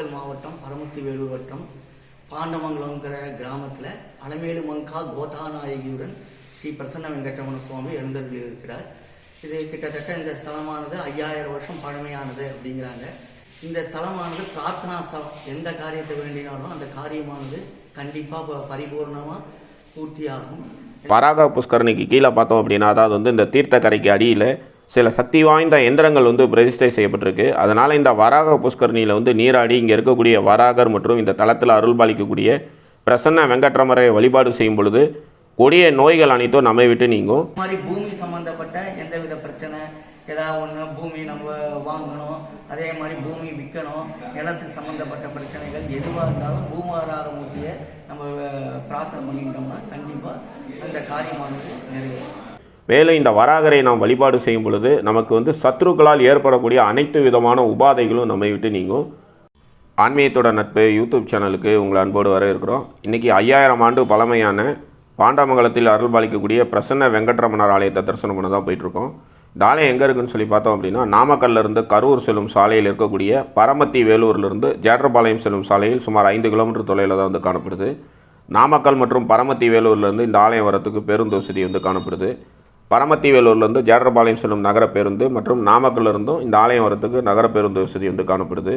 நாமக்கல் மாவட்டம் பரமத்தி வேலூர் வட்டம் பாண்டமங்கலங்கிற கிராமத்தில் அலமேலு மங்கா கோதாநாயகியுடன் ஸ்ரீ பிரசன்ன வெங்கடமண சுவாமி எழுந்தருளி இருக்கிறார். இது கிட்டத்தட்ட இந்த ஸ்தலமானது ஐயாயிரம் வருஷம் பழமையானது அப்படிங்கிறாங்க. இந்த ஸ்தலமானது பிரார்த்தனா ஸ்தலம். எந்த காரியத்தை வேண்டினாலும் அந்த காரியமானது கண்டிப்பாக பரிபூர்ணமாக பூர்த்தியாகும். வராக புஷ்கரணிக்கு கீழே பார்த்தோம் அப்படின்னா அதாவது வந்து இந்த தீர்த்தக்கரைக்கு அடியில் சில சக்தி வாய்ந்த எந்திரங்கள் வந்து பிரதிஷ்டை செய்யப்பட்டிருக்கு. அதனால் இந்த வராக புஷ்கரணியில் வந்து நீராடி இங்கே இருக்கக்கூடிய வராகர் மற்றும் இந்த தலத்தில் அருள்பாலிக்கக்கூடிய பிரசன்ன வெங்கட்ரமரை வழிபாடு செய்யும் பொழுது கொடிய நோய்கள் அனைத்தும் நம்மை விட்டு நீங்கும். மாதிரி பூமி சம்பந்தப்பட்ட எந்தவித பிரச்சனை ஏதாவது ஒன்று பூமி நம்ம வாங்கணும் அதே மாதிரி பூமி விற்கணும் நிலத்துக்கு சம்பந்தப்பட்ட பிரச்சனைகள் எதுவாக இருந்தாலும் பூமாராக மூர்த்தியை நம்ம பிரார்த்தனை பண்ணிக்கிட்டோம்னா கண்டிப்பாக அந்த காரியமானது நிறைவேறும். மேலும் இந்த வராகரை நாம் வழிபாடு செய்யும் பொழுது நமக்கு வந்து சத்ருக்களால் ஏற்படக்கூடிய அனைத்து விதமான உபாதைகளும் நம்மை விட்டு நீங்கும். ஆன்மீகத்தோட நட்பு யூடியூப் சேனலுக்கு உங்களை அன்போடு வர இருக்கிறோம் இன்றைக்கி ஐயாயிரம் ஆண்டு பழமையான பாண்டாமங்கலத்தில் அருள்பாலிக்கக்கூடிய பிரசன்ன வெங்கட்ரமணர் ஆலயத்தை தரிசனம் பண்ண தான் போயிட்டுருக்கோம். இந்த ஆலயம் எங்கே இருக்குன்னு சொல்லி பார்த்தோம் அப்படின்னா நாமக்கல்ல இருந்து கரூர் செல்லும் சாலையில் இருக்கக்கூடிய பரமத்தி வேலூர்லேருந்து ஜேட்ரபாளையம் செல்லும் சாலையில் சுமார் ஐந்து கிலோமீட்டர் தொலைவில் தான் வந்து காணப்படுது. நாமக்கல் மற்றும் பரமத்தி வேலூர்லேருந்து இந்த ஆலயம் வரத்துக்கு பேருந்து வசதி வந்து காணப்படுது. பரமத்திவேலூர்லேருந்து வேலூர்லேருந்து செல்லும் நகர பேருந்து மற்றும் நாமக்கல்லிருந்தும் இந்த ஆலயம் வரத்துக்கு நகர பேருந்து வசதி வந்து காணப்படுது.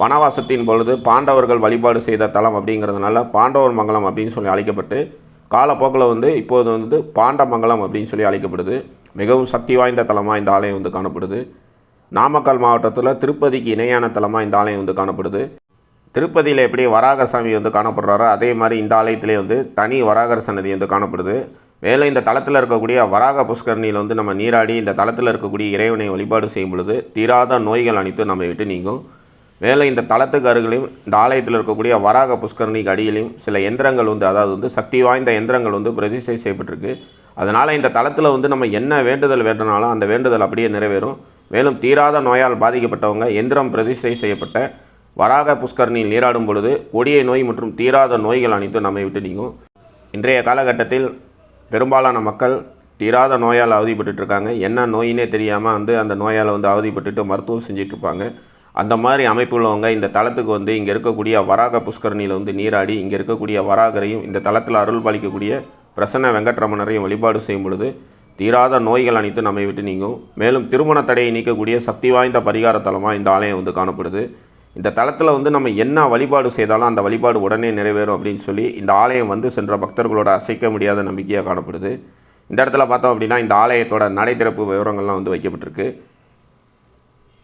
வனவாசத்தின் பொழுது பாண்டவர்கள் வழிபாடு செய்த தலம் அப்படிங்கிறதுனால பாண்டவர் மங்கலம் அப்படின்னு சொல்லி அழைக்கப்பட்டு காலப்போக்கில் வந்து இப்போது வந்து பாண்டமங்கலம் அப்படின்னு சொல்லி அழைக்கப்படுது. மிகவும் சக்தி வாய்ந்த தலமாக இந்த ஆலயம் வந்து காணப்படுது. நாமக்கல் மாவட்டத்தில் திருப்பதிக்கு இணையான தலமாக இந்த ஆலயம் வந்து காணப்படுது. திருப்பதியில் எப்படி வராகர் சாமி வந்து காணப்படுறாரோ அதே மாதிரி இந்த ஆலயத்திலே வந்து தனி வராகர சன்னதி வந்து காணப்படுது. மேலும் இந்த தளத்தில் இருக்கக்கூடிய வராக புஷ்கரணியில் வந்து நம்ம நீராடி இந்த தளத்தில் இருக்கக்கூடிய இறைவனை வழிபாடு செய்யும் பொழுது தீராத நோய்கள் அனைத்தும் நம்ம விட்டு நீங்கும். மேலும் இந்த தளத்துக்கு அருகிலையும் இந்த ஆலயத்தில் இருக்கக்கூடிய வராக புஷ்கரணிக்கு அடியிலையும் சில எந்திரங்கள் வந்து அதாவது வந்து சக்தி வாய்ந்த எந்திரங்கள் வந்து பிரதிஷ்டை செய்யப்பட்டிருக்கு. அதனால் இந்த தளத்தில் வந்து நம்ம என்ன வேண்டுதல் வேண்டினாலும் அந்த வேண்டுதல் அப்படியே நிறைவேறும். மேலும் தீராத நோயால் பாதிக்கப்பட்டவங்க எந்திரம் பிரதிஷ்டை செய்யப்பட்ட வராக புஷ்கரணியில் நீராடும் பொழுது கொடிய நோய் மற்றும் தீராத நோய்கள் அனைத்தும் நம்மை விட்டு நீங்கும். இன்றைய காலகட்டத்தில் பெரும்பாலான மக்கள் தீராத நோயால் அவதிப்பட்டுட்டு இருக்காங்க என்ன நோயினே தெரியாமல் வந்து அந்த நோயால் வந்து அவதிப்பட்டுட்டு மருத்துவம் செஞ்சிட்ருப்பாங்க. அந்த மாதிரி அமைப்பு உள்ளவங்க இந்த தளத்துக்கு வந்து இங்கே இருக்கக்கூடிய வராக புஷ்கரணியில் வந்து நீராடி இங்கே இருக்கக்கூடிய வராகரையும் இந்த தளத்தில் அருள் பாலிக்கக்கூடிய பிரசன்ன வெங்கட்ரமணரையும் வழிபாடு செய்யும் பொழுது தீராத நோய்கள் அனைத்தும் நம்மை விட்டு நீங்கும். மேலும் திருமண தடையை நீக்கக்கூடிய சக்தி வாய்ந்த பரிகார தலமாக இந்த ஆலயம் வந்து காணப்படுது. இந்த தளத்தில் வந்து நம்ம என்ன வழிபாடு செய்தாலும் அந்த வழிபாடு உடனே நிறைவேறும் அப்படின்னு சொல்லி இந்த ஆலயம் வந்து சென்ற பக்தர்களோட அசைக்க முடியாத நம்பிக்கையாக காணப்படுது. இந்த இடத்துல பார்த்தோம் அப்படின்னா இந்த ஆலயத்தோட நடை திறப்பு விவரங்கள்லாம் வந்து வைக்கப்பட்டிருக்கு.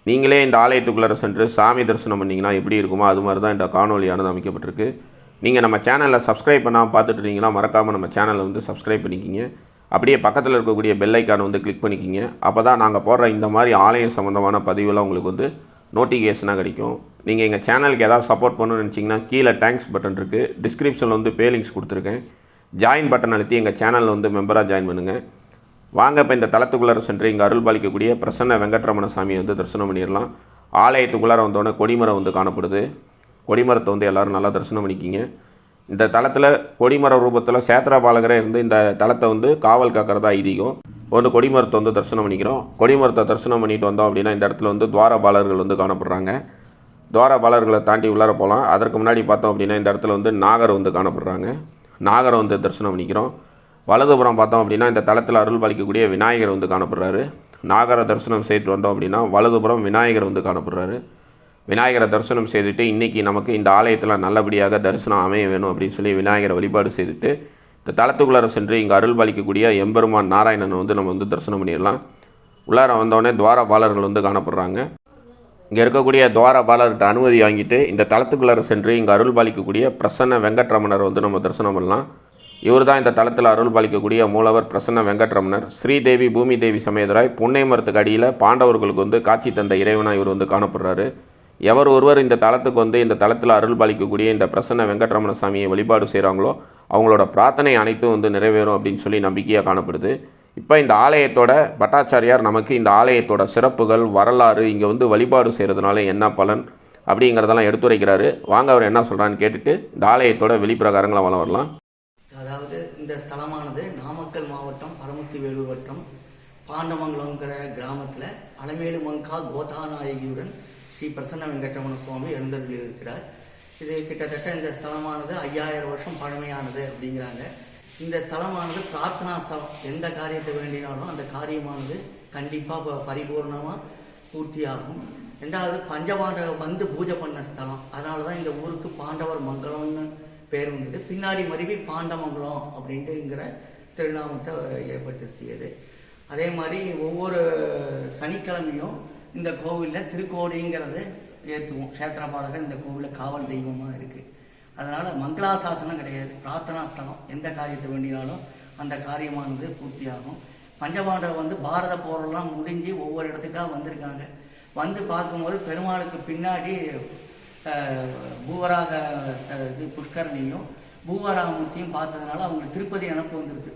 நீங்களே இந்த ஆலயத்துக்குள்ளே சென்று சாமி தரிசனம் பண்ணிங்கன்னா எப்படி இருக்குமோ அது மாதிரி தான் இந்த காணொலியானது அமைக்கப்பட்டிருக்கு. நீங்கள் நம்ம சேனலில் சப்ஸ்கிரைப் பண்ணாமல் பார்த்துட்டு இருந்தீங்கன்னா மறக்காமல் நம்ம சேனலை வந்து சப்ஸ்கிரைப் பண்ணிக்கிங்க. அப்படியே பக்கத்தில் இருக்கக்கூடிய பெல் ஐக்கானை வந்து கிளிக் பண்ணிக்கிங்க. அப்போ தான் நாங்கள் போடுற இந்த மாதிரி ஆலயம் சம்மந்தமான பதிவுலாம் உங்களுக்கு வந்து நோட்டிஃபிகேஷனாக கிடைக்கும். நீங்கள் எங்கள் சேனலுக்கு ஏதாவது சப்போர்ட் பண்ணணும்னு நினச்சிங்கன்னா கீழே தேங்க்ஸ் பட்டன் இருக்குது டிஸ்கிரிப்ஷனில் வந்து பே லிங்க்ஸ் கொடுத்துருக்கேன். ஜாயின் பட்டன் அழுத்தி எங்கள் சேனலில் வந்து மெம்பராக ஜாயின் பண்ணுங்கள் வாங்க இப்போ இந்த தளத்துக்குள்ளார சென்று இங்கே அருள் பாலிக்கக்கூடிய பிரசன்ன வெங்கட்ரமண சாமியை வந்து தரிசனம் பண்ணிடலாம். ஆலயத்துக்குள்ளார வந்தோடனே கொடிமரம் வந்து காணப்படுது. கொடிமரத்தை வந்து எல்லோரும் நல்லா தரிசனம் பண்ணிக்கிங்க. இந்த தளத்தில் கொடிமர ரூபத்தில் சேத்திரபாலகரே இருந்து இந்த தளத்தை வந்து காவல் காக்கிறதா ஐதீகம். வந்து கொடிமரத்தை வந்து தரிசனம் பண்ணிக்கிறோம். கொடிமரத்தை தரிசனம் பண்ணிட்டு வந்தோம் அப்படின்னா இந்த இடத்துல வந்து துவாரபாலர்கள் வந்து காணப்படுறாங்க. துவாரபாலர்களை தாண்டி உள்ளார போகலாம். அதற்கு முன்னாடி பார்த்தோம் அப்படின்னா இந்த இடத்துல வந்து நாகர் வந்து காணப்படுறாங்க. நாகரை வந்து தரிசனம் பண்ணிக்கிறோம். வலதுபுறம் பார்த்தோம் அப்படின்னா இந்த தளத்தில் அருள் பாலிக்கக்கூடிய விநாயகர் வந்து காணப்படுறாரு. நாகர தரிசனம் செய்துட்டு வந்தோம் அப்படின்னா வலதுபுறம் விநாயகர் வந்து காணப்படுறாரு. விநாயகரை தரிசனம் செய்துட்டு இன்றைக்கி நமக்கு இந்த ஆலயத்தில் நல்லபடியாக தரிசனம் அமைய வேணும் அப்படின்னு சொல்லி விநாயகரை வழிபாடு செய்துட்டு இந்த தளத்துக்குள்ளார சென்று இங்கே அருள் பாலிக்கக்கூடிய எம்பெருமான் நாராயணனை வந்து நம்ம வந்து தரிசனம் பண்ணிடலாம். உள்ளார வந்தோடனே துவாரபாலர்கள் வந்து காணப்படுறாங்க. இங்கே இருக்கக்கூடிய துவாரபாலர்கிட்ட அனுமதி வாங்கிட்டு இந்த தலத்துக்குள்ளார சென்று இங்கே அருள் பாலிக்கக்கூடிய பிரசன்ன வெங்கட்ரமணர் வந்து நம்ம தரிசனம் பண்ணலாம். இவர் தான் இந்த தளத்தில் அருள் பாலிக்கக்கூடிய மூலவர் பிரசன்ன வெங்கட்ரமணர். ஸ்ரீதேவி பூமி தேவி சமேதராய் புன்னை மரத்துக்கு அடியில் பாண்டவர்களுக்கு வந்து காட்சி தந்த இறைவனாக இவர் வந்து காணப்படுறாரு. எவர் ஒருவர் இந்த தளத்துக்கு வந்து இந்த தளத்தில் அருள் பாலிக்கக்கூடிய இந்த பிரசன்ன வெங்கட்ரமண சாமியை வழிபாடு செய்கிறாங்களோ அவங்களோட பிரார்த்தனை அனைத்தும் வந்து நிறைவேறும் அப்படின்னு சொல்லி நம்பிக்கையாக காணப்படுது. இப்போ இந்த ஆலயத்தோட பட்டாச்சாரியார் நமக்கு இந்த ஆலயத்தோட சிறப்புகள் வரலாறு இங்கே வந்து வழிபாடு செய்கிறதுனால என்ன பலன் அப்படிங்கிறதெல்லாம் எடுத்துரைக்கிறாரு. வாங்க அவர் என்ன சொல்கிறான்னு கேட்டுட்டு இந்த ஆலயத்தோட வெளிப்பிரகாரங்களை வளம் வரலாம். அதாவது இந்த ஸ்தலமானது நாமக்கல் மாவட்டம் பரமத்தி வேலூர் வட்டம் பாண்டமங்கலங்கிற கிராமத்தில் அலமேலு மங்கா கோதாநாயகியுடன் ஸ்ரீ பிரசன்ன வெங்கடமண சுவாமி எழுந்தருளி இருக்கிறார் இது கிட்டத்தட்ட இந்த ஸ்தலமானது ஐயாயிரம் வருஷம் பழமையானது அப்படிங்கிறாங்க. இந்த ஸ்தலமானது பிரார்த்தனா ஸ்தலம். எந்த காரியத்தை வேண்டினாலும் அந்த காரியமானது கண்டிப்பாக பரிபூர்ணமாக பூர்த்தியாகும். ரெண்டாவது பஞ்சபாண்டவர் வந்து பூஜை பண்ண ஸ்தலம். அதனால தான் இந்த ஊருக்கு பாண்டவர் மங்கலம்னு பேர் வந்தது. பின்னாடி மருவி பாண்டமங்கலம் அப்படின்ட்டுங்கிற திருநாமத்தை ஏற்படுத்தியது. அதே மாதிரி ஒவ்வொரு சனிக்கிழமையும் இந்த கோவிலில் திருக்கோடிங்கிறது ஏற்றுவோம். கஷேத்திரபாலகர் இந்த கோவிலில் காவல் தெய்வமாக இருக்குது அதனால் மங்களாசாசனம் கிடையாது. பிரார்த்தனா ஸ்தலம். எந்த காரியத்தை வேண்டினாலும் அந்த காரியமானது பூர்த்தியாகும். பஞ்சபாண்டவர் வந்து பாரத போரெல்லாம் முடிஞ்சு ஒவ்வொரு இடத்துக்காக வந்திருக்காங்க. வந்து பார்க்கும்போது பெருமாளுக்கு பின்னாடி பூவராக இது புஷ்கரணியும் பூவராமூர்த்தியும் பார்த்ததுனால அவங்களுக்கு திருப்பதி நினப்பு வந்துருக்கு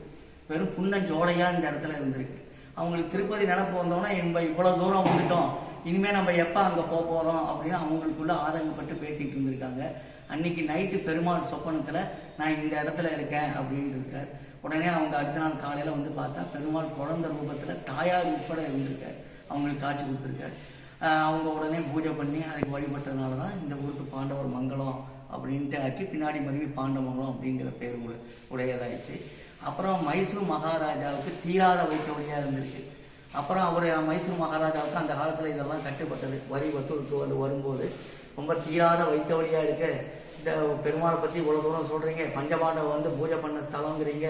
வெறும் புன்னஞ்சோலையாக இந்த இடத்துல இருந்திருக்கு. அவங்களுக்கு திருப்பதி நினப்பு வந்தோன்னா நம்ம இவ்வளோ தூரம் வந்துட்டோம். இனிமேல் நம்ம எப்போ அங்கே போக போகிறோம் அப்படின்னு அவங்களுக்குள்ள ஆதங்கப்பட்டு பேசிக்கிட்டு இருந்திருக்காங்க. அன்னைக்கு நைட்டு பெருமாள் சொப்பனத்தில் நான் இந்த இடத்துல இருக்கேன் அப்படின்னு இருக்கார் உடனே அவங்க அடுத்த நாள் காலையில் வந்து பார்த்தா பெருமாள் குழந்த ரூபத்தில் தாயார் உட்பட இருந்திருக்கார். அவங்களுக்கு காட்சி கொடுத்துருக்காரு. அவங்க உடனே பூஜை பண்ணி அதுக்கு வழிபட்டதுனால தான் இந்த ஊருக்கு பாண்டவர் மங்கலம் அப்படின்ட்டு ஆச்சு. பின்னாடி மருவி பாண்டமங்கலம் அப்படிங்கிற பேர் உட- உடையதாயிடுச்சு. அப்புறம் மைசூர் மகாராஜாவுக்கு தீராத வைத்த வழியாக இருந்துச்சு அப்புறம் அவர் மைசூர் மகாராஜாவுக்கு அந்த காலத்தில் இதெல்லாம் கட்டுப்பட்டது. வரி வசூலுக்கு வந்து வரும்போது ரொம்ப தீராத வைத்த வழியாக இருக்கு. இந்த பெருமாளை பற்றி இவ்வளோ தூரம் சொல்கிறீங்க பஞ்சபாண்டவ வந்து பூஜை பண்ண ஸ்தலங்கிறீங்க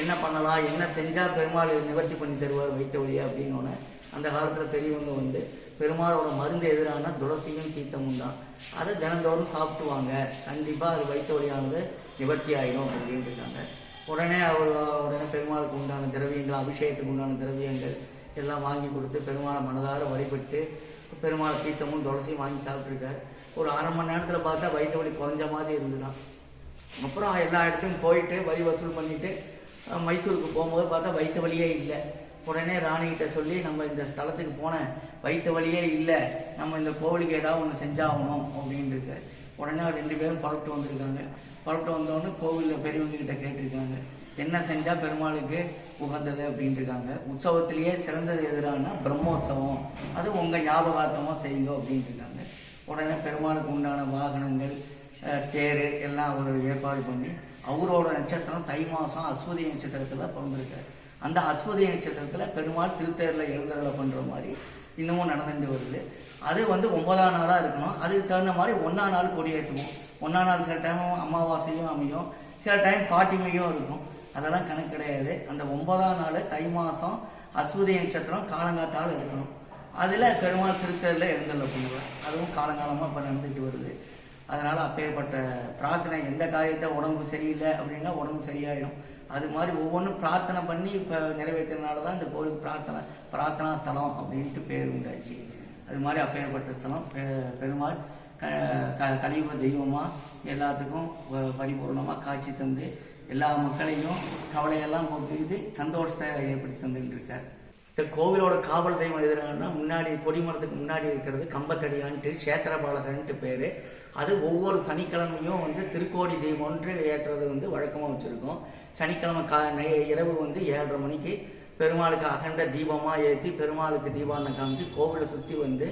என்ன பண்ணலாம்? என்ன செஞ்சால் பெருமாள்? நிவர்த்தி பண்ணி தருவார் வைத்த வழியா அப்படின்னு அந்த காலத்தில் பெரியவங்க வந்து பெருமாளோட மருந்து எதிரான துளசியும் தீர்த்தமும் தான். அதை தினந்தோறும் சாப்பிட்டுவாங்க. கண்டிப்பாக அது வைத்த வழியானது நிவர்த்தி ஆகிடும் அப்படின்னு இருக்காங்க. உடனே அவர் உடனே பெருமாளுக்கு உண்டான திரவியங்கள் அபிஷேகத்துக்கு உண்டான திரவியங்கள் எல்லாம் வாங்கி கொடுத்து பெருமாளை மனதார வழிபட்டு பெருமாள் தீர்த்தமும் துளசியும் வாங்கி சாப்பிட்ருக்காரு ஒரு அரை மணி நேரத்தில் பார்த்தா வயிற்று வலி குறைஞ்ச மாதிரி இருந்துதான் அப்புறம் எல்லா இடத்துக்கும் போயிட்டு வரி வசூல் பண்ணிட்டு மைசூருக்கு போகும்போது பார்த்தா வயிற்று வலியே இல்லை. உடனே ராணிகிட்ட சொல்லி நம்ம இந்த ஸ்தலத்துக்கு போனேன் வயிற்று வழியே இல்லை. நம்ம இந்த கோவிலுக்கு ஏதாவது ஒன்று செஞ்சாகணும் அப்படின்ட்டு உடனே ரெண்டு பேரும் புறப்பட்டு வந்திருக்காங்க. புறப்பட்டு வந்தோடனே கோவிலில் பெரியவங்கக்கிட்ட கேட்டிருக்காங்க. என்ன செஞ்சால் பெருமாளுக்கு உகந்தது அப்படின்ட்டு இருக்காங்க. உற்சவத்திலேயே சிறந்தது எதிரான பிரம்மோற்சவம். அது உங்கள் ஞாபகார்த்தமாக செய்யுங்க அப்படின்ட்டு இருக்காங்க. உடனே பெருமாளுக்கு உண்டான வாகனங்கள் தேர் எல்லாம் அவர் ஏற்பாடு பண்ணி அவரோட நட்சத்திரம் தை மாதம் அஸ்வதி நட்சத்திரத்தில் பிறந்திருக்காரு. அந்த அஸ்வதி நட்சத்திரத்தில் பெருமாள் திருத்தேரில் எழுந்தருளை பண்ணுற மாதிரி இன்னமும் நடந்துட்டு வருது. அது வந்து ஒன்பதாம் நாளாக இருக்கணும். அதுக்கு தகுந்த மாதிரி ஒன்றாம் நாள் கொடியேற்றுவோம். ஒன்றாம் நாள் சில டைம் அமாவாசையும் அமையும். சில டைம் பாட்டிமையும் இருக்கும். அதெல்லாம் கணக்கு கிடையாது. அந்த ஒன்பதாம் நாள் தை மாதம் அஸ்வதி நட்சத்திரம் காலங்காத்தால் இருக்கணும். அதில் பெருமாள் திருத்தரில் எழுந்தருளை பண்ணுவேன் அதுவும் காலங்காலமாக இப்போ நடந்துட்டு வருது. அதனால் அப்பேற்பட்ட பிரார்த்தனை எந்த காரியத்தை உடம்பு சரியில்லை அப்படின்னா உடம்பு சரியாயிடும். அது மாதிரி ஒவ்வொன்றும் பிரார்த்தனை பண்ணி இப்போ நிறைவேற்றினால தான் இந்த கோவிலுக்கு பிரார்த்தனை பிரார்த்தனா ஸ்தலம் அப்படின்ட்டு பேர் உண்டாச்சு அது மாதிரி அப்பேற்பட்ட ஸ்தலம் பெ- பெருமாள் க க கலியுக தெய்வமாக எல்லாத்துக்கும் பரிபூர்ணமாக காட்சி தந்து எல்லா மக்களையும் கவலையெல்லாம் போக்குது சந்தோஷத்தை ஏற்படுத்தி தந்துட்டு இருக்கார். இந்த கோவிலோட காவல் தெய்வம் எதிரானா முன்னாடி கொடிமரத்துக்கு முன்னாடி இருக்கிறது கம்பத்தடியான்ட்டு சேத்திரபாலகன்ட்டு பேர். அது ஒவ்வொரு சனிக்கிழமையும் வந்து திருக்கோடி தெய்வம்ன்று ஏற்றுறது வந்து வழக்கமாக வச்சுருக்கோம். சனிக்கிழமை கா நை- இரவு வந்து ஏழரை மணிக்கு பெருமாளுக்கு அகண்ட தீபமாக ஏற்றி பெருமாளுக்கு தீபாவளி காமிச்சு கோவிலை சுற்றி வந்து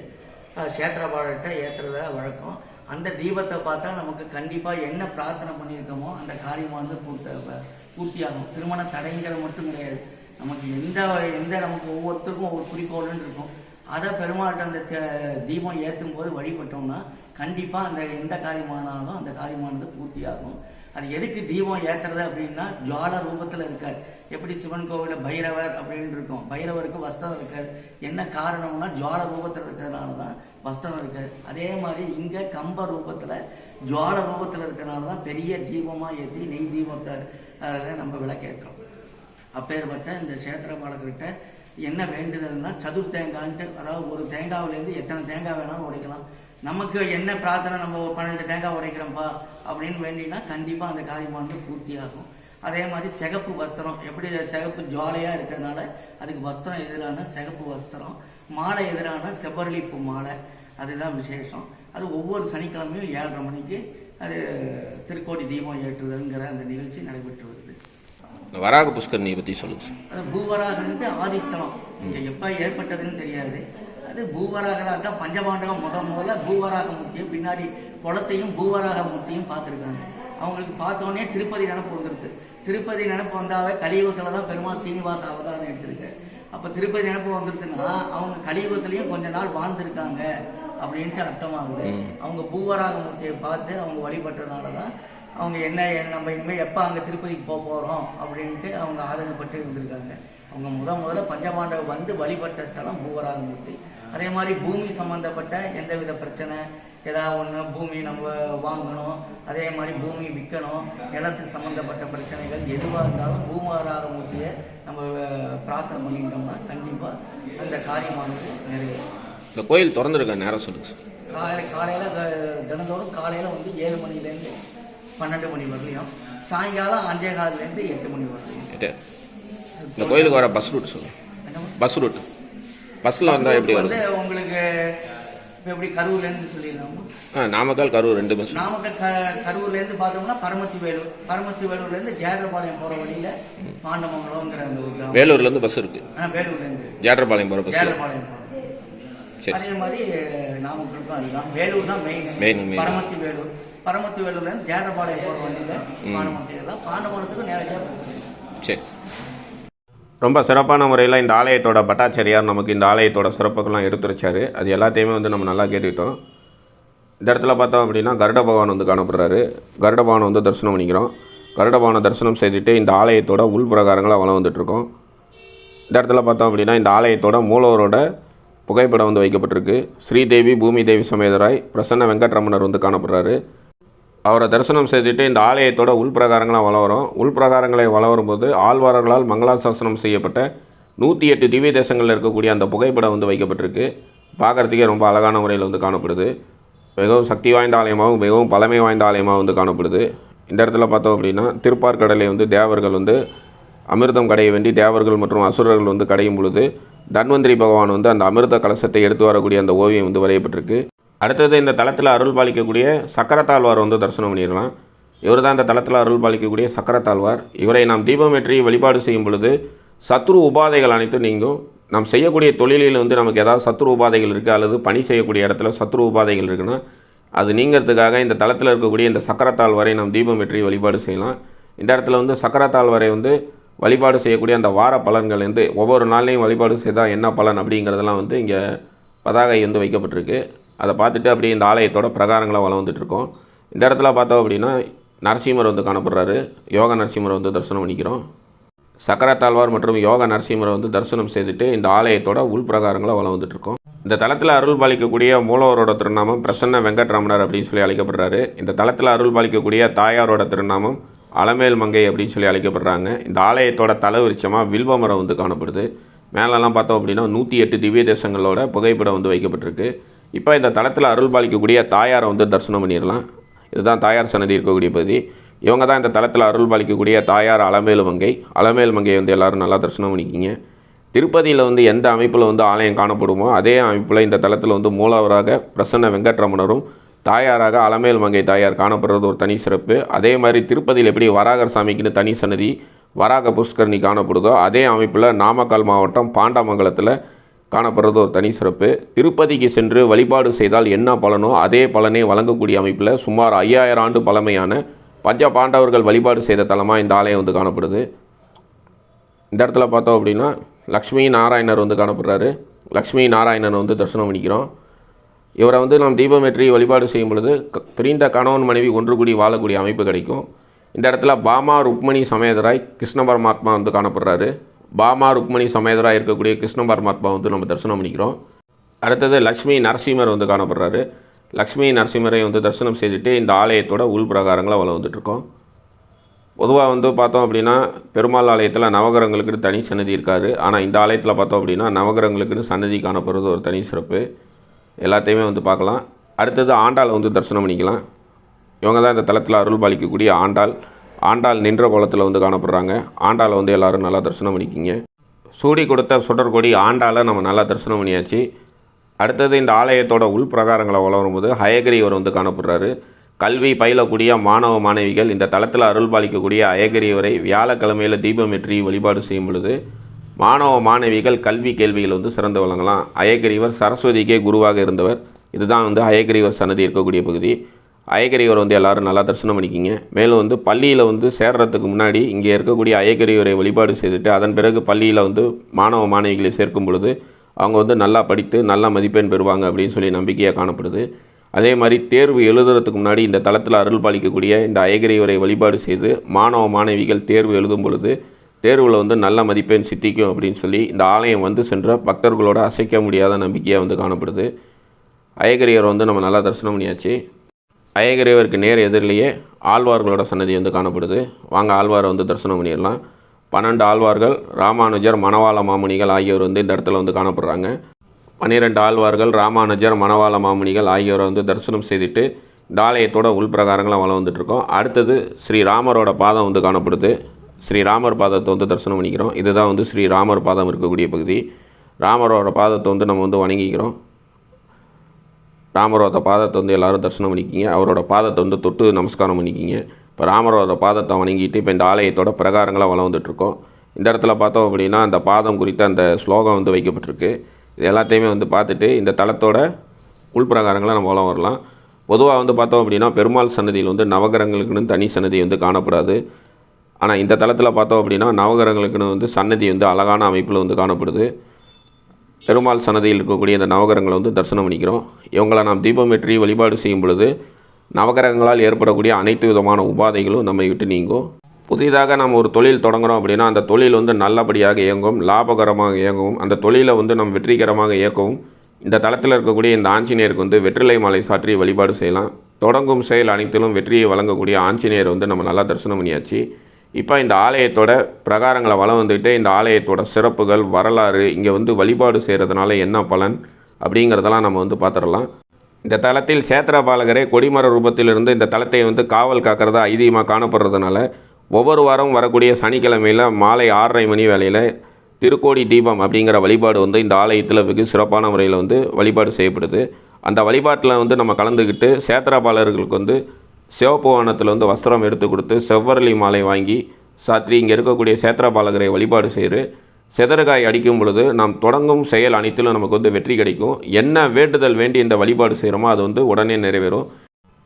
அஹ், சேத்திரபாலத்தை ஏற்றுறத வழக்கம். அந்த தீபத்தை பார்த்தா நமக்கு கண்டிப்பாக என்ன பிரார்த்தனை பண்ணியிருக்கோமோ அந்த காரியமானது பூர்த்த பூர்த்தியாகும். திருமண தடைங்கிற மட்டும் கிடையாது. நமக்கு எந்த எந்த நமக்கு ஒவ்வொருத்தருக்கும் ஒவ்வொரு குறிக்கோள்னு இருக்கும். அதை பெருமாள்கிட்ட அந்த தீபம் ஏற்றும் போது வழிபட்டோம்னா கண்டிப்பாக அந்த எந்த காரியமானாலும் அந்த காரியமானது பூர்த்தியாகும். அது எதுக்கு தீபம் ஏற்றுறது அப்படின்னா ஜுவால ரூபத்தில் இருக்கார். எப்படி சிவன் கோவிலில் பைரவர் அப்படின்னு இருக்கும். பைரவருக்கு வஸ்திரம் இருக்காது. என்ன காரணம்னா ஜுவால ரூபத்தில் இருக்கிறதுனால தான் வஸ்திரம் இருக்காது. அதே மாதிரி இங்கே கம்ப ரூபத்தில் ஜுவால ரூபத்தில் இருக்கிறனால தான் பெரிய தீபமாக ஏற்றி நெய் தீபத்தை நம்ம விளக்கேற்றுறோம் அப்பேற்பட்ட இந்த சேத்திர பாலக்கிட்ட என்ன வேண்டுதல்னா சதுர் தேங்காய்ன்ட்டு அதாவது ஒரு தேங்காவிலேருந்து எத்தனை தேங்காய் வேணாலும் உடைக்கலாம். நமக்கு என்ன பிரார்த்தனை நம்ம ஒரு பன்னெண்டு தேங்காய் உடைக்கிறோம்ப்பா அப்படின்னு வேண்டினா கண்டிப்பாக அந்த காரியமானது பூர்த்தியாகும் அதே மாதிரி சிகப்பு வஸ்திரம் எப்படி சிகப்பு ஜுவாலையாக இருக்கிறதுனால அதுக்கு வஸ்திரம் எதிரான சிகப்பு வஸ்திரம் மாலை எதிரான செவ்வரளிப்பு மாலை அதுதான் விசேஷம். அது ஒவ்வொரு சனிக்கிழமையும் ஏழரை மணிக்கு அது திருக்கோடி தீபம் ஏற்றுதல்ங்கிற அந்த நிகழ்ச்சி நடைபெற்று இந்த வராக புஷ்கரணியை பற்றி சொல்லுங்கள் சார். அது பூவராகன்ட்டு ஆதிஸ்தலம் இங்க எப்ப ஏற்பட்டதுன்னு தெரியாது. அது பூவராகராக தான் பஞ்சபாண்டகம் முத முதல்ல பூவராக மூர்த்தியும் பின்னாடி குளத்தையும் பூவராக மூர்த்தியும் பார்த்துருக்காங்க. அவங்களுக்கு பார்த்தோன்னே திருப்பதி நினப்பு வந்துருது. திருப்பதி நினப்பு வந்தாவே கலியுகத்தில் தான் பெருமாள் சீனிவாச அவதாரம் எடுத்திருக்கு. அப்போ திருப்பதி நினப்பு வந்துருதுன்னா அவங்க கலியுகத்திலையும் கொஞ்ச நாள் வாழ்ந்திருக்காங்க அப்படின்ட்டு அர்த்தமாகுது. அவங்க பூவராக மூர்த்தியை பார்த்து அவங்க வழிபட்டதுனால தான் அவங்க என்ன நம்ம இனிமேல் எப்போ அங்கே திருப்பதிக்கு போக போகிறோம் அப்படின்ட்டு அவங்க ஆதங்கப்பட்டு இருந்திருக்காங்க. அவங்க முத முதல்ல பஞ்சபாண்டவ வந்து வழிபட்ட ஸ்தலம் பூவராக மூர்த்தி அதே மாதிரி பூமி சம்பந்தப்பட்ட எந்தவித பிரச்சனை? ஏதாவது ஒன்று பூமி நம்ம வாங்கணும். அதே மாதிரி பூமி விற்கணும் நிலத்துக்கு சம்மந்தப்பட்ட பிரச்சனைகள் எதுவாக இருந்தாலும் பூமராக மூர்த்தியை நம்ம பிரார்த்தனை பண்ணிட்டோம்னா கண்டிப்பாக அந்த காரியமானது நிறைவேறும். இந்த கோயில் திறந்துருக்க? நேரம் சொல்லுங்கள் சார் காலை காலையில் தினந்தோறும் காலையில் வந்து ஏழு மணிலேருந்து பன்னெண்டு மணி வரலையும். சாயங்காலம் அஞ்சே காலிலேருந்து எட்டு மணி வரலையும். இந்த கோயிலுக்கு வர பஸ் ரூட் சொல்லுங்கள் என்ன பஸ் ரூட் பஸ்ஸில் வந்தால் எப்படி வந்து வருது உங்களுக்கு இப்போ எப்படி கரூர்லேருந்து சொல்லிடலாமா? ஆ நாமக்கல் கரூர் ரெண்டு பஸ் நாமக்கல் க கரூர்லேருந்து பார்த்தோம்னா பரமத்தி வேலூர் பரமத்தி வேலூர்லேருந்து ஜேதபாளையம் போகிற வழியில் பாண்டமங்கலங்கிற அந்த கிராமம் வேலூர்லேருந்து பஸ் இருக்குது ஆ வேலூர்லேருந்து. ஜேட்டர்பாளையம் போகிற பஸ்ஸில் ஜேதபாளையம் போகிறோம் சரி அதே மாதிரி நாமக்கலுக்கும் அதுதான். வேலூர் தான் மெயின். பரமத்தி வேலூர். பரமத்தி வேலூர்லேருந்து ஜேடபாளையம் போகிற வண்டியில் எல்லாம் பாண்டமங்கலத்துக்கு நேரடியாக சரி. ரொம்ப சிறப்பான முறையில் இந்த ஆலயத்தோட பட்டாச்சாரியார் நமக்கு இந்த ஆலயத்தோட சிறப்புகள்லாம் எடுத்துரைச்சாரு. அது எல்லாத்தையுமே வந்து நம்ம நல்லா கேட்டுக்கிட்டோம். இந்த இடத்துல பார்த்தோம் அப்படின்னா கருட பகவான் வந்து காணப்படுறாரு. கருட பகவானை வந்து தரிசனம் பண்ணிக்கிறோம். கருட பகவானை தரிசனம் செய்துட்டு இந்த ஆலயத்தோட உள் பிரகாரங்களாக வளம் வந்துட்டுருக்கோம் இந்த இடத்துல பார்த்தோம் அப்படின்னா இந்த ஆலயத்தோட மூலவரோட புகைப்படம் வந்து வைக்கப்பட்டிருக்கு. ஸ்ரீதேவி பூமி தேவி சமேதராய் பிரசன்ன வெங்கட்ரமணர் வந்து காணப்படுறாரு. அவரை தரிசனம் செய்துட்டு இந்த ஆலயத்தோட உள்பிரகாரங்களாக வளம் உள்பிரகாரங்களை வளம் ஆழ்வாரர்களால் ஆழ்வார்களால் மங்களாசாசனம் செய்யப்பட்ட நூற்றி எட்டு திவ்ய தேசங்களில் இருக்கக்கூடிய அந்த புகைப்படம் வந்து வைக்கப்பட்டிருக்கு. பார்க்குறதுக்கே ரொம்ப அழகான முறையில் வந்து காணப்படுது. மிகவும் சக்தி வாய்ந்த ஆலயமாகவும் மிகவும் பழமை வாய்ந்த ஆலயமாக வந்து காணப்படுது. இந்த இடத்துல பார்த்தோம் அப்படின்னா திருப்பார்கடலை வந்து தேவர்கள் வந்து அமிர்தம் கடைய வேண்டி தேவர்கள் மற்றும் அசுரர்கள் வந்து கடையும் பொழுது தன்வந்திரி பகவான் வந்து அந்த அமிர்த கலசத்தை எடுத்து வரக்கூடிய அந்த ஓவியம் வந்து வரையப்பட்டிருக்கு. அடுத்தது இந்த தளத்தில் அருள் பாலிக்கக்கூடிய சக்கரத்தாழ்வார் வந்து தரிசனம் பண்ணிடலாம் இவர் தான் இந்த தளத்தில் அருள் பாலிக்கக்கூடிய சக்கரத்தாழ்வார். இவரை நாம் தீபமேற்றி வழிபாடு செய்யும் பொழுது சத்ரு உபாதைகள் அனைத்தும் நீங்கும். நாம் செய்யக்கூடிய தொழிலில் வந்து நமக்கு ஏதாவது சத்ரு உபாதைகள் இருக்குது அல்லது பணி செய்யக்கூடிய இடத்துல சத்ரு உபாதைகள் இருக்குன்னா அது நீங்கிறதுக்காக இந்த தளத்தில் இருக்கக்கூடிய இந்த சக்கரத்தாழ்வாரை நாம் தீபம் வெற்றி வழிபாடு செய்யலாம். இந்த இடத்துல வந்து சக்கரத்தாழ்வாரை வந்து வழிபாடு செய்யக்கூடிய அந்த வார பலன்கள் வந்து ஒவ்வொரு நாள்லையும் வழிபாடு செய்தால் என்ன பலன் அப்படிங்கிறதெல்லாம் வந்து இங்கே பதாகை வந்து வைக்கப்பட்டிருக்கு. அதை பார்த்துட்டு அப்படியே இந்த ஆலயத்தோட பிரகாரங்களாக வளம் வந்துட்டுருக்கோம் இந்த இடத்துல பார்த்தோம் அப்படின்னா நரசிம்மர் வந்து காணப்படுறாரு. யோக நரசிம்மரை வந்து தரிசனம் பண்ணிக்கிறோம். சக்கரத்தாழ்வார் மற்றும் யோக நரசிம்மரை வந்து தரிசனம் செய்துட்டு இந்த ஆலயத்தோட உள் பிரகாரங்களை வளம் வந்துட்டுருக்கோம் இந்த தளத்தில் அருள் பாலிக்கக்கூடிய மூலவரோட திருநாமம் பிரசன்ன வெங்கட்ரமணர் அப்படின்னு சொல்லி அழைக்கப்படுறாரு. இந்த தளத்தில் அருள் பாலிக்கக்கூடிய தாயாரோட திருநாமம் அலமேல் மங்கை அப்படின்னு சொல்லி அழைக்கப்படுறாங்க. இந்த ஆலயத்தோட தலைவிருச்சமாக வில்வ மரம் வந்து காணப்படுது. மேலெல்லாம் பார்த்தோம் அப்படின்னா நூற்றி எட்டு திவ்ய தேசங்களோட புகைப்படம் வந்து வைக்கப்பட்டிருக்கு. இப்போ இந்த தளத்தில் அருள் பாலிக்கக்கூடிய தாயாரை வந்து தரிசனம் பண்ணிடலாம். இதுதான் தாயார் சன்னதி இருக்கக்கூடிய பகுதி. இவங்க தான் இந்த தளத்தில் அருள் பாலிக்கக்கூடிய தாயார் அலமேலு மங்கை. அலமேல் மங்கையை வந்து எல்லோரும் நல்லா தரிசனம் பண்ணிக்கிங்க. திருப்பதியில் வந்து எந்த அமைப்பில் வந்து ஆலயம் காணப்படுமோ அதே அமைப்பில் இந்த தளத்தில் வந்து மூலவராக பிரசன்ன வெங்கட்ரமணரும் தாயாராக அலமேல் மங்கை தாயார் காணப்படுறது ஒரு தனி சிறப்பு. அதே மாதிரி திருப்பதியில் எப்படி வராகர் சாமிக்குன்னு தனி சன்னதி வராக புஷ்கரணி காணப்படுதோ அதே அமைப்பில் நாமக்கல் மாவட்டம் பாண்டாமங்கலத்தில் காணப்படுறது ஒரு தனி சிறப்பு. திருப்பதிக்கு சென்று வழிபாடு செய்தால் என்ன பலனோ அதே பலனை வழங்கக்கூடிய அமைப்பில் சுமார் ஐயாயிரம் ஆண்டு பழமையான பஞ்ச பாண்டவர்கள் வழிபாடு செய்த தலமாக இந்த ஆலயம் வந்து காணப்படுது. இந்த இடத்துல பார்த்தோம் அப்படின்னா லக்ஷ்மி நாராயணர் வந்து காணப்படுறாரு. லக்ஷ்மி நாராயணன் வந்து தரிசனம் பண்ணிக்கிறோம். இவரை வந்து நாம் தீபமேற்றி வழிபாடு செய்யும் பொழுது பிரிந்த கணவன் மனைவி ஒன்று கூடி வாழக்கூடிய அமைப்பு கிடைக்கும். இந்த இடத்துல பாமா ருக்மணி சமேதராய் கிருஷ்ண பரமாத்மா வந்து காணப்படுறாரு. பாமா ருக்மணி சமேதராய் இருக்கக்கூடிய கிருஷ்ண பரமாத்மா வந்து நம்ம தரிசனம் பண்ணிக்கிறோம். அடுத்தது லக்ஷ்மி நரசிம்மர் வந்து காணப்படுறாரு. லக்ஷ்மி நரசிம்மரை வந்து தரிசனம் செய்துட்டு இந்த ஆலயத்தோட உள் பிரகாரங்களை வள வந்துட்டுருக்கோம். பொதுவாக வந்து பார்த்தோம் அப்படின்னா பெருமாள் ஆலயத்தில் நவகரங்களுக்குன்னு தனி சன்னதி இருக்காது. ஆனால் இந்த ஆலயத்தில் பார்த்தோம் அப்படின்னா நவகரங்களுக்குன்னு சன்னதி காணப்படுறது ஒரு தனி சிறப்பு. எல்லாத்தையுமே வந்து பார்க்கலாம். அடுத்தது ஆண்டாள் வந்து தரிசனம் பண்ணிக்கலாம். இவங்க தான் இந்த தளத்தில் அருள் பாலிக்கக்கூடிய ஆண்டாள். ஆண்டாள் நின்ற கோலத்தில் வந்து காணப்படுறாங்க. ஆண்டாளை வந்து எல்லாரும் நல்லா தரிசனம் பண்ணிக்கிங்க. சூடி கொடுத்த சுடர்கொடி ஆண்டாளை நம்ம நல்லா தரிசனம் பண்ணியாச்சு. அடுத்தது இந்த ஆலயத்தோட உள் பிரகாரங்களை வளரும்போது ஹயகிரியவர் வந்து காணப்படுறாரு. கல்வி பயிலக்கூடிய மாணவ மாணவிகள் இந்த தளத்தில் அருள் பாலிக்கக்கூடிய அயகிரியவரை வியாழக்கிழமையில் தீபமேற்றி வழிபாடு செய்யும் பொழுது மாணவ மாணவிகள் கல்வி கேள்விகள் வந்து சிறந்து விளங்கலாம். அயக்கிரிவர் சரஸ்வதிக்கே குருவாக இருந்தவர். இதுதான் வந்து அயக்கிரிவர் சன்னதி இருக்கக்கூடிய பகுதி. அயக்கிரிவர் வந்து எல்லாரும் நல்லா தரிசனம் பண்ணிக்கிங்க. மேலும் வந்து பள்ளியில் வந்து சேர்றதுக்கு முன்னாடி இங்கே இருக்கக்கூடிய அயக்கிரிவரை வழிபாடு செய்துட்டு அதன் பிறகு பள்ளியில் வந்து மாணவ மாணவிகளை சேர்க்கும் பொழுது அவங்க வந்து நல்லா படித்து நல்ல மதிப்பெண் பெறுவாங்க அப்படின்னு சொல்லி நம்பிக்கையாக காணப்படுது. அதே மாதிரி தேர்வு எழுதுறதுக்கு முன்னாடி இந்த தளத்தில் அருள் பாலிக்கக்கூடிய இந்த அயகிரிவரை வழிபாடு செய்து மாணவ மாணவிகள் தேர்வு எழுதும் பொழுது தேர்வில் வந்து நல்ல மதிப்பெண் சித்திக்கும் அப்படின்னு சொல்லி இந்த ஆலயம் வந்து சென்ற பக்தர்களோட அசைக்க முடியாத நம்பிக்கையாக வந்து காணப்படுது. அயகிரியர் வந்து நம்ம நல்லா தரிசனம் பண்ணியாச்சு. அயகிரியவருக்கு நேர் எதிரிலேயே ஆழ்வார்களோட சன்னதி வந்து காணப்படுது. வாங்க ஆழ்வாரை வந்து தரிசனம் பண்ணிடலாம். பன்னெண்டு ஆழ்வார்கள் ராமானுஜர் மணவாள மாமுனிகள் ஆகியோர் வந்து இந்த இடத்துல வந்து காணப்படுறாங்க. பன்னிரெண்டு ஆழ்வார்கள் ராமானுஜர் மணவாள மாமுனிகள் ஆகியோரை வந்து தரிசனம் செய்துட்டு இந்த ஆலயத்தோட உள்பிரகாரங்களாக வளம் வந்துட்டுருக்கோம் அடுத்தது ஸ்ரீ ராமரோட பாதம் வந்து காணப்படுது. ஸ்ரீராமர் பாதத்தை வந்து தரிசனம் பண்ணிக்கிறோம். இதுதான் வந்து ஸ்ரீராமர் பாதம் இருக்கக்கூடிய பகுதி. ராமரோட பாதத்தை வந்து நம்ம வந்து வணங்கிக்கிறோம். ராமரோட பாதத்தை வந்து எல்லோரும் தரிசனம் பண்ணிக்கிங்க. அவரோட பாதத்தை வந்து தொட்டு நமஸ்காரம் பண்ணிக்கிங்க. இப்போ ராமரோட பாதத்தை வணங்கிட்டு இப்போ இந்த ஆலயத்தோட பிரகாரங்களாக வளம் வந்துட்டுருக்கோம் இந்த இடத்துல பார்த்தோம் அப்படின்னா அந்த பாதம் குறித்த அந்த ஸ்லோகம் வந்து வைக்கப்பட்டிருக்கு. இது எல்லாத்தையுமே வந்து பார்த்துட்டு இந்த தளத்தோட உள்பிரகாரங்களை நம்ம வளம் வரலாம். பொதுவாக வந்து பார்த்தோம் அப்படின்னா பெருமாள் சன்னதியில் வந்து நவகரங்களுக்குன்னு தனி சன்னதி வந்து காணப்படாது. ஆனால் இந்த தளத்தில் பார்த்தோம் அப்படின்னா நவகிரகங்களுக்குன்னு வந்து சன்னதி வந்து அழகான அமைப்பில் வந்து காணப்படுது. பெருமாள் சன்னதியில் இருக்கக்கூடிய இந்த நவகிரகங்களை வந்து தரிசனம் பண்ணிக்கிறோம். இவங்களை நாம் தீபமேற்றி வழிபாடு செய்யும் பொழுது நவகிரகங்களால் ஏற்படக்கூடிய அனைத்து விதமான உபாதைகளும் நம்மை விட்டு நீங்கும். புதிதாக நாம் ஒரு தொழில் தொடங்குறோம் அப்படின்னா அந்த தொழில் வந்து நல்லபடியாக இயங்கும் லாபகரமாக இயங்கும் அந்த தொழிலை வந்து நம்ம வெற்றிகரமாக இயக்கவும் இந்த தளத்தில் இருக்கக்கூடிய இந்த ஆஞ்சநேயருக்கு வந்து வெற்றிலை மாலை சாற்றி வழிபாடு செய்யலாம். தொடங்கும் செயல் அனைத்திலும் வெற்றியை வழங்கக்கூடிய ஆஞ்சநேயர் வந்து நம்ம நல்லா தரிசனம் பண்ணியாச்சு. இப்போ இந்த ஆலயத்தோட பிரகாரங்களை வளம் வந்துக்கிட்டு இந்த ஆலயத்தோட சிறப்புகள் வரலாறு இங்கே வந்து வழிபாடு செய்கிறதுனால என்ன பலன் அப்படிங்கிறதெல்லாம் நம்ம வந்து பார்த்துடலாம். இந்த தளத்தில் சேத்திரபாலகரே கொடிமர ரூபத்திலிருந்து இந்த தளத்தை வந்து காவல் காக்கிறதா ஐதீகமாக காணப்படுறதுனால ஒவ்வொரு வாரம் வரக்கூடிய சனிக்கிழமையில் மாலை ஆறரை மணி வேளையில் திருக்கோடி தீபம் அப்படிங்கிற வழிபாடு வந்து இந்த ஆலயத்தில் வெகு சிறப்பான முறையில் வந்து வழிபாடு செய்யப்படுது. அந்த வழிபாட்டில் வந்து நம்ம கலந்துக்கிட்டு சேத்திரபாலர்களுக்கு வந்து சிவப்பு வானத்தில் வந்து வஸ்திரம் எடுத்து கொடுத்து செவ்வரளி மாலை வாங்கி சாத்திரி இங்கே இருக்கக்கூடிய சேத்திரபாலகரை வழிபாடு செய்து செதறுகாய் அடிக்கும் பொழுது நாம் தொடங்கும் செயல் அனைத்திலும் நமக்கு வந்து வெற்றி கிடைக்கும். என்ன வேண்டுதல் வேண்டி இந்த வழிபாடு செய்கிறோமோ அது வந்து உடனே நிறைவேறும்.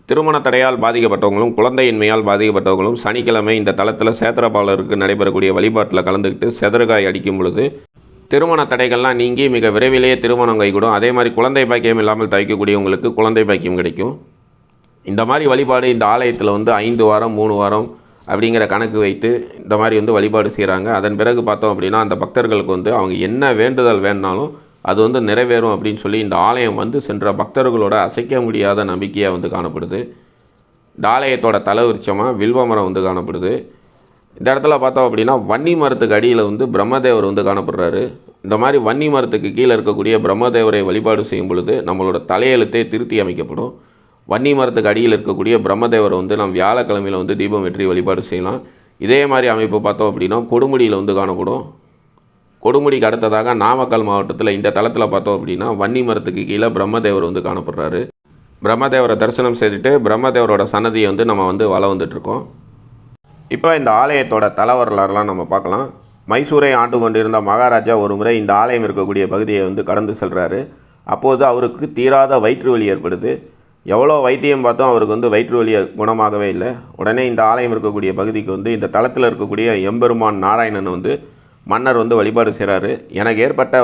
திருமண தடையால் பாதிக்கப்பட்டவங்களும் குழந்தையின்மையால் பாதிக்கப்பட்டவங்களும் சனிக்கிழமை இந்த தளத்தில் சேத்திரபாலருக்கு நடைபெறக்கூடிய வழிபாட்டில் கலந்துக்கிட்டு செதறுகாய் அடிக்கும் பொழுது திருமண தடைகள்லாம் நீங்கி மிக விரைவிலேயே திருமணம் கைகூடும். அதே மாதிரி குழந்தை பாக்கியம் இல்லாமல் தவிக்கக்கூடியவங்களுக்கு குழந்தை பாக்கியம் கிடைக்கும். இந்த மாதிரி வழிபாடு இந்த ஆலயத்தில் வந்து ஐந்து வாரம் மூணு வாரம் அப்படிங்கிற கணக்கு வைத்து இந்த மாதிரி வந்து வழிபாடு செய்கிறாங்க அதன் பிறகு பார்த்தோம் அப்படின்னா அந்த பக்தர்களுக்கு வந்து அவங்க என்ன வேண்டுதல் வேணுனாலும் அது வந்து நிறைவேறும் அப்படின்னு சொல்லி இந்த ஆலயம் வந்து சென்ற பக்தர்களோட அசைக்க முடியாத நம்பிக்கையாக வந்து காணப்படுது. இந்த ஆலயத்தோட தலவிருச்சமாக வில்வ மரம் வந்து காணப்படுது. இந்த இடத்துல பார்த்தோம் அப்படின்னா வன்னி மரத்துக்கு அடியில் வந்து பிரம்மதேவர் வந்து காணப்படுறாரு. இந்த மாதிரி வன்னி மரத்துக்கு கீழே இருக்கக்கூடிய பிரம்மதேவரை வழிபாடு செய்யும் பொழுது நம்மளோட தலையெழுத்தே திருத்தி அமைக்கப்படும். வன்னி மரத்துக்கு அடியில் இருக்கக்கூடிய பிரம்மதேவரை வந்து நாம் வியாழக்கிழமையில் வந்து தீபம் வெற்றி வழிபாடு செய்யலாம். இதே மாதிரி அமைப்பு பார்த்தோம் அப்படின்னா கொடுமுடியில் வந்து காணப்படும். கொடுமுடிக்கு அடுத்ததாக நாமக்கல் மாவட்டத்தில் இந்த தளத்தில் பார்த்தோம் அப்படின்னா வன்னி மரத்துக்கு கீழே பிரம்மதேவர் வந்து காணப்படுறாரு. பிரம்மதேவரை தரிசனம் செய்துட்டு பிரம்மதேவரோட சன்னதியை வந்து நம்ம வந்து வள வந்துட்ருக்கோம் இப்போ இந்த ஆலயத்தோட தல வரலாறுலாம் நம்ம பார்க்கலாம். மைசூரை ஆண்டு கொண்டிருந்த மகாராஜா ஒரு முறை இந்த ஆலயம் இருக்கக்கூடிய பகுதியை வந்து கடந்து செல்கிறாரு அப்போது அவருக்கு தீராத வயிற்று வலி ஏற்படுது. எவ்வளோ வைத்தியம் பார்த்தோம் அவருக்கு வந்து வயிற்று வலியை குணமாகவே இல்லை. உடனே இந்த ஆலயம் இருக்கக்கூடிய பகுதிக்கு வந்து இந்த தளத்தில் இருக்கக்கூடிய எம்பெருமான் நாராயணன் வந்து மன்னர் வந்து வழிபாடு செய்கிறாரு எனக்கு ஏற்பட்ட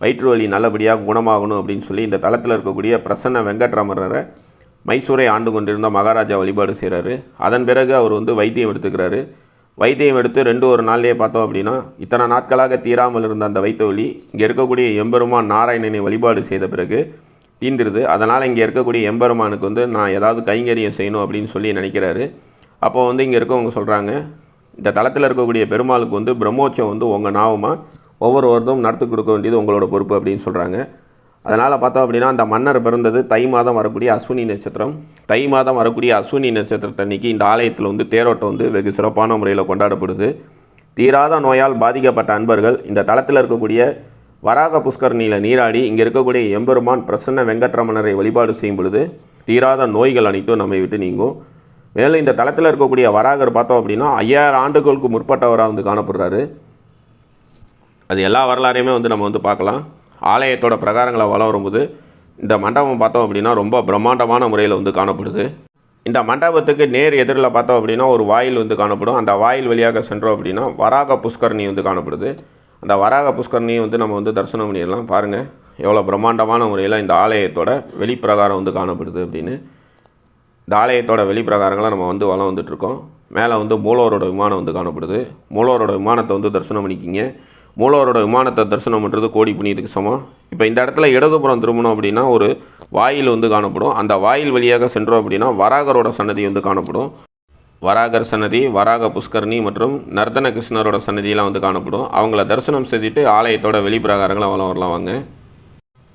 வயிற்று வலி நல்லபடியாக குணமாகணும் அப்படின்னு சொல்லி இந்த தளத்தில் இருக்கக்கூடிய பிரசன்ன வெங்கட்ராமரரை மைசூரை ஆண்டு கொண்டிருந்த மகாராஜா வழிபாடு செய்கிறாரு அதன் பிறகு அவர் வந்து வைத்தியம் எடுத்துக்கிறாரு. வைத்தியம் எடுத்து ரெண்டு ஒரு நாள்லேயே பார்த்தோம் அப்படின்னா இத்தனை நாட்களாக தீராமல் இருந்த அந்த வைத்த வலி இங்கே இருக்கக்கூடிய எம்பெருமான் நாராயணனை வழிபாடு செய்த பிறகு தீந்துருது. அதனால் இங்கே இருக்கக்கூடிய எம்பெருமானுக்கு வந்து நான் ஏதாவது கைங்கரியம் செய்யணும் அப்படின்னு சொல்லி நினைக்கிறாரு. அப்போ வந்து இங்கே இருக்கவங்க சொல்கிறாங்க இந்த தளத்தில் இருக்கக்கூடிய பெருமாளுக்கு வந்து பிரம்மோற்சவம் வந்து உங்கள் நாவமாக ஒவ்வொரு ஒருத்தரும் நடத்தி கொடுக்க வேண்டியது உங்களோட பொறுப்பு அப்படின்னு சொல்கிறாங்க அதனால் பார்த்தோம் அப்படின்னா அந்த மன்னர் பிறந்தது தை மாதம் வரக்கூடிய அஸ்வினி நட்சத்திரம். தை மாதம் வரக்கூடிய அஸ்வினி நட்சத்திரத்தன்னைக்கு இந்த ஆலயத்தில் வந்து தேரோட்டம் வந்து வெகு சிறப்பான முறையில் கொண்டாடப்படுது. தீராத நோயால் பாதிக்கப்பட்ட அன்பர்கள் இந்த தளத்தில் இருக்கக்கூடிய வராக புஷ்கரணியில் நீராடி இங்கே இருக்கக்கூடிய எம்பெருமான் பிரசன்ன வெங்கட்ரமணரை வழிபாடு செய்யும் பொழுது தீராத நோய்கள் அனைத்தும் நம்மை விட்டு நீங்கும். மேலும் இந்த தளத்தில் இருக்கக்கூடிய வராகர் பார்த்தோம் அப்படின்னா ஐயாயிரம் ஆண்டுகளுக்கு முற்பட்டவராக வந்து காணப்படுறாரு. அது எல்லா வரலாறையுமே வந்து நம்ம வந்து பார்க்கலாம். ஆலயத்தோட பிரகாரங்களை வளம் வரும்போது இந்த மண்டபம் பார்த்தோம் அப்படின்னா ரொம்ப பிரம்மாண்டமான முறையில் வந்து காணப்படுது. இந்த மண்டபத்துக்கு நேர் எதிரில் பார்த்தோம் அப்படின்னா ஒரு வாயில் வந்து காணப்படும். அந்த வாயில் வழியாக சென்றோம் அப்படின்னா வராக புஷ்கரணி வந்து காணப்படுது. அந்த வராக புஷ்கரணியை வந்து நம்ம வந்து தரிசனம் பண்ணிடலாம். பாருங்கள் எவ்வளோ பிரம்மாண்டமான முறையில் இந்த ஆலயத்தோட வெளிப்பிரகாரம் வந்து காணப்படுது அப்படின்னு. இந்த ஆலயத்தோட வெளிப்பிரகாரங்களை நம்ம வந்து வளம் வந்துட்ருக்கோம் மேலே வந்து மூலவரோட விமானம் வந்து காணப்படுது. மூலவரோட விமானத்தை வந்து தரிசனம் பண்ணிக்கிங்க. மூலவரோட விமானத்தை தரிசனம் பண்ணுறது கோடி புண்ணியத்துக்கு சமம். இப்போ இந்த இடத்துல இடதுபுறம் திரும்பணும் அப்படின்னா ஒரு வாயில் வந்து காணப்படும். அந்த வாயில் வழியாக சென்றோம் அப்படின்னா வராகரோட சன்னதி வந்து காணப்படும். வராகர் சன்னதி வராக புஷ்கரணி மற்றும் நர்தன கிருஷ்ணரோட சன்னதியெல்லாம் வந்து காணப்படும். அவங்கள தரிசனம் செய்துட்டு ஆலயத்தோட வெளிப்பிரகாரங்களை வளம் வரலாம் வாங்க.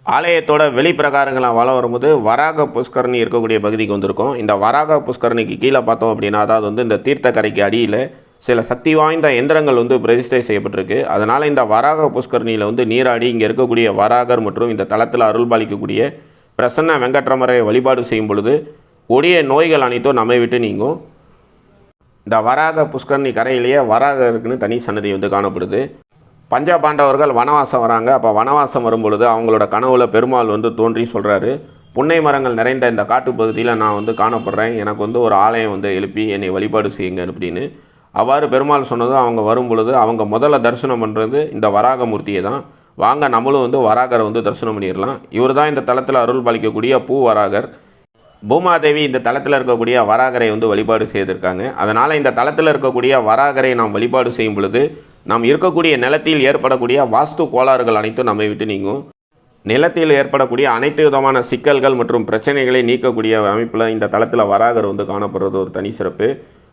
ஆலயத்தோட வெளிப்பிரகாரங்களாக வளம் வரும்போது வராக புஷ்கரணி இருக்கக்கூடிய பகுதிக்கு வந்திருக்கோம். இந்த வராக புஷ்கரணிக்கு கீழே பார்த்தோம் அப்படின்னா அதாவது வந்து இந்த தீர்த்தக்கரைக்கு அடியில் சில சக்தி வாய்ந்த எந்திரங்கள் வந்து பிரதிஷ்டை செய்யப்பட்டிருக்கு. அதனால் இந்த வராக புஷ்கரணியில் வந்து நீராடி இங்கே இருக்கக்கூடிய வராகர் மற்றும் இந்த தளத்தில் அருள்பாலிக்கக்கூடிய பிரசன்ன வெங்கட்ரமரை வழிபாடு செய்யும் பொழுது கொடிய நோய்கள் அனைத்தும் நம்மை விட்டு நீங்கும். இந்த வராக புஷ்கரணி கரையிலேயே வராகருக்குன்னு தனி சன்னதி வந்து காணப்படுது. பஞ்ச பாண்டவர்கள் வனவாசம் வராங்க. அப்போ வனவாசம் வரும்பொழுது அவங்களோட கனவுல பெருமாள் வந்து தோன்றி சொல்கிறாரு புன்னை மரங்கள் நிறைந்த இந்த காட்டுப்பகுதியில் நான் வந்து காணப்படுறேன். எனக்கு வந்து ஒரு ஆலயம் வந்து எழுப்பி என்னை வழிபாடு செய்யுங்க அப்படின்னு. அவ்வாறு பெருமாள் சொன்னதும் அவங்க வரும் பொழுது அவங்க முதல்ல தரிசனம் பண்ணுறது இந்த வராகமூர்த்தியை தான். வாங்க நம்மளும் வந்து வராகரை வந்து தரிசனம் பண்ணிடலாம். இவர் தான் இந்த தளத்தில் அருள் பாலிக்கக்கூடிய பூ வராகர் பூமாதேவி இந்த தளத்தில் இருக்கக்கூடிய வராகரை வந்து வழிபாடு செய்திருக்காங்க. அதனால் இந்த தளத்தில் இருக்கக்கூடிய வராகரை நாம் வழிபாடு செய்யும் பொழுது நாம் இருக்கக்கூடிய நிலத்தில் ஏற்படக்கூடிய வாஸ்து கோளாறுகள் அனைத்தும் நம்மை விட்டு நீங்கும். நிலத்தில் ஏற்படக்கூடிய அனைத்து விதமான சிக்கல்கள் மற்றும் பிரச்சனைகளை நீக்கக்கூடிய அமைப்பில் இந்த தளத்தில் வராகர் வந்து காணப்படுறது ஒரு தனி சிறப்பு.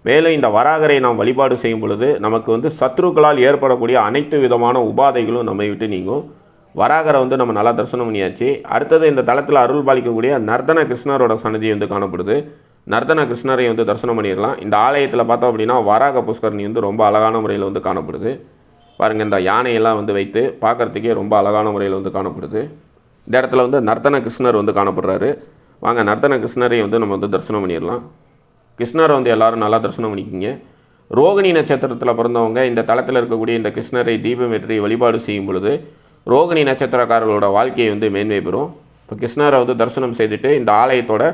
மேலும் இந்த வராகரை நாம் வழிபாடு செய்யும் பொழுது நமக்கு வந்து சத்ருக்களால் ஏற்படக்கூடிய அனைத்து விதமான உபாதைகளும் நம்மை விட்டு நீங்கும். வராகரை வந்து நம்ம நல்லா தரிசனம் பண்ணியாச்சு. அடுத்தது இந்த தளத்தில் அருள் பாலிக்கக்கூடிய நர்தன கிருஷ்ணரோட சன்னதி வந்து காணப்படுது. நர்தன கிருஷ்ணரை வந்து தரிசனம் பண்ணிடலாம் இந்த ஆலயத்தில் பார்த்தோம் அப்படின்னா வராக புஷ்கரணி வந்து ரொம்ப அழகான முறையில் வந்து காணப்படுது. பாருங்கள் இந்த யானையெல்லாம் வந்து வைத்து பார்க்குறதுக்கே ரொம்ப அழகான முறையில் வந்து காணப்படுது. இந்த இடத்துல வந்து நர்த்தன கிருஷ்ணர் வந்து காணப்படுறாரு. வாங்க நர்த்தன கிருஷ்ணரை வந்து நம்ம வந்து தரிசனம் பண்ணிடலாம். கிருஷ்ணரை வந்து எல்லாரும் நல்லா தரிசனம் பண்ணிக்கிங்க. ரோகிணி நட்சத்திரத்தில் பிறந்தவங்க இந்த தளத்தில் இருக்கக்கூடிய இந்த கிருஷ்ணரை தீபம் வெற்றி வழிபாடு செய்யும் பொழுது ரோகிணி நட்சத்திரக்காரர்களோட வாழ்க்கையை வந்து மேன்மை பெறும். இப்போ கிருஷ்ணரை வந்து தரிசனம் செய்துட்டு இந்த ஆலயத்தோட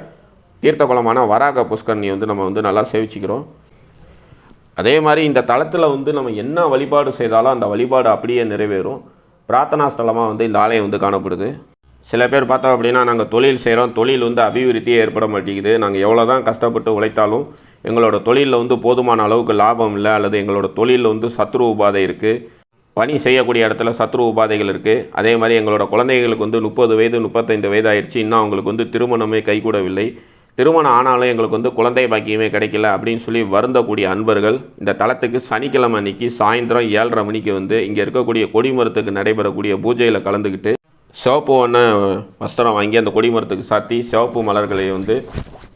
தீர்த்தகுளமான வராக புஷ்கரணியை வந்து நம்ம வந்து நல்லா சேவிச்சுக்கிறோம். அதே மாதிரி இந்த தளத்தில் வந்து நம்ம என்ன வழிபாடு செய்தாலும் அந்த வழிபாடு அப்படியே நிறைவேறும். பிரார்த்தனா ஸ்தலமாக வந்து இந்த ஆலயம் வந்து காணப்படுது. சில பேர் பார்த்தோம் அப்படின்னா நாங்கள் தொழில் செய்கிறோம் தொழில் வந்து அபிவிருத்தியே ஏற்பட மாட்டேங்குது. நாங்கள் எவ்வளோ தான் கஷ்டப்பட்டு உழைத்தாலும் எங்களோட தொழிலில் வந்து போதுமான அளவுக்கு லாபம் இல்லை. அல்லது எங்களோட தொழிலில் வந்து சத்ரு உபாதை இருக்குது பணி செய்யக்கூடிய இடத்துல சத்ரு உபாதைகள் இருக்குது அதே மாதிரி எங்களோட குழந்தைகளுக்கு வந்து முப்பது வயது முப்பத்தைந்து வயது ஆயிடுச்சு. இன்னும் அவங்களுக்கு வந்து திருமணமே கைகூடவில்லை. திருமணம் ஆனாலும் எங்களுக்கு வந்து குழந்தை பாக்கியமே கிடைக்கல அப்படின்னு சொல்லி வருந்தக்கூடிய அன்பர்கள் இந்த தளத்துக்கு சனிக்கிழமை அன்னைக்கு சாயந்தரம் ஏழரை மணிக்கு வந்து இங்கே இருக்கக்கூடிய கொடிமரத்துக்கு நடைபெறக்கூடிய பூஜையில் கலந்துக்கிட்டு சிவப்பு ஒன்று வஸ்திரம் வாங்கி அந்த கொடிமரத்துக்கு சாத்தி சிவப்பு மலர்களை வந்து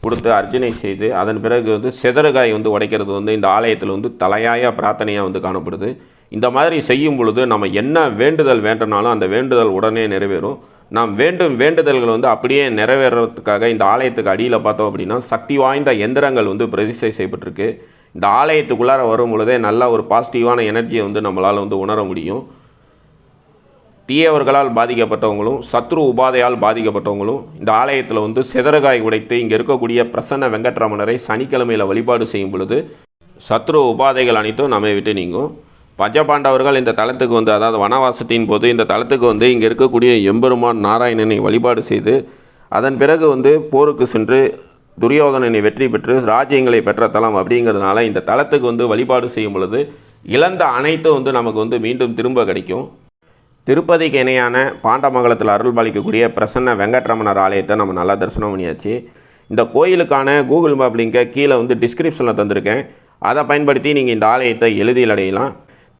கொடுத்து அர்ச்சனை செய்து அதன் பிறகு வந்து செதறுகாய் வந்து உடைக்கிறது வந்து இந்த ஆலயத்தில் வந்து தலையாய பிரார்த்தனையாக வந்து காணப்படுது. இந்த மாதிரி செய்யும் பொழுது நம்ம என்ன வேண்டுதல் வேண்டனாலும் அந்த வேண்டுதல் உடனே நிறைவேறும். நாம் வேண்டும் வேண்டுதல்கள் வந்து அப்படியே நிறைவேறதுக்காக இந்த ஆலயத்துக்கு அடியில் பார்த்தோம் அப்படின்னா சக்தி வாய்ந்த எந்திரங்கள் வந்து பிரதிஷ்டை செய்யப்பட்டிருக்கு. இந்த ஆலயத்துக்குள்ளார வரும் பொழுதே நல்ல ஒரு பாசிட்டிவான எனர்ஜியை வந்து நம்மளால் வந்து உணர முடியும். தீயவர்களால் பாதிக்கப்பட்டவங்களும் சத்ரு உபாதையால் பாதிக்கப்பட்டவங்களும் இந்த ஆலயத்தில் வந்து சிதறகாய் உடைத்து இங்கே இருக்கக்கூடிய பிரசன்ன வெங்கட்ரமணரை சனிக்கிழமையில் வழிபாடு செய்யும் பொழுது சத்ரு உபாதைகள் அனைத்தும் நம்மை விட்டு நீங்கும். பஞ்சபாண்டவர்கள் இந்த தளத்துக்கு வந்து அதாவது வனவாசத்தின் போது இந்த தளத்துக்கு வந்து இங்கே இருக்கக்கூடிய எம்பெருமான் நாராயணனை வழிபாடு செய்து அதன் பிறகு வந்து போருக்கு சென்று துரியோதனனை வெற்றி பெற்று ராஜ்யங்களை பெற்ற தலம் அப்படிங்கிறதுனால இந்த தளத்துக்கு வந்து வழிபாடு செய்யும் பொழுது இழந்த அனைத்தும் வந்து நமக்கு வந்து மீண்டும் திரும்ப கிடைக்கும். திருப்பதிக்கு இணையான பாண்டமங்கலத்தில் அருள் பாலிக்கக்கூடிய பிரசன்ன வெங்கட்ரமணர் ஆலயத்தை நம்ம நல்லா தரிசனம் பண்ணியாச்சு. இந்த கோயிலுக்கான கூகுள் மேப் லிங்கை கீழே வந்து டிஸ்கிரிப்ஷனில் தந்திருக்கேன். அதை பயன்படுத்தி நீங்கள் இந்த ஆலயத்தை எளிதில் அடையலாம்.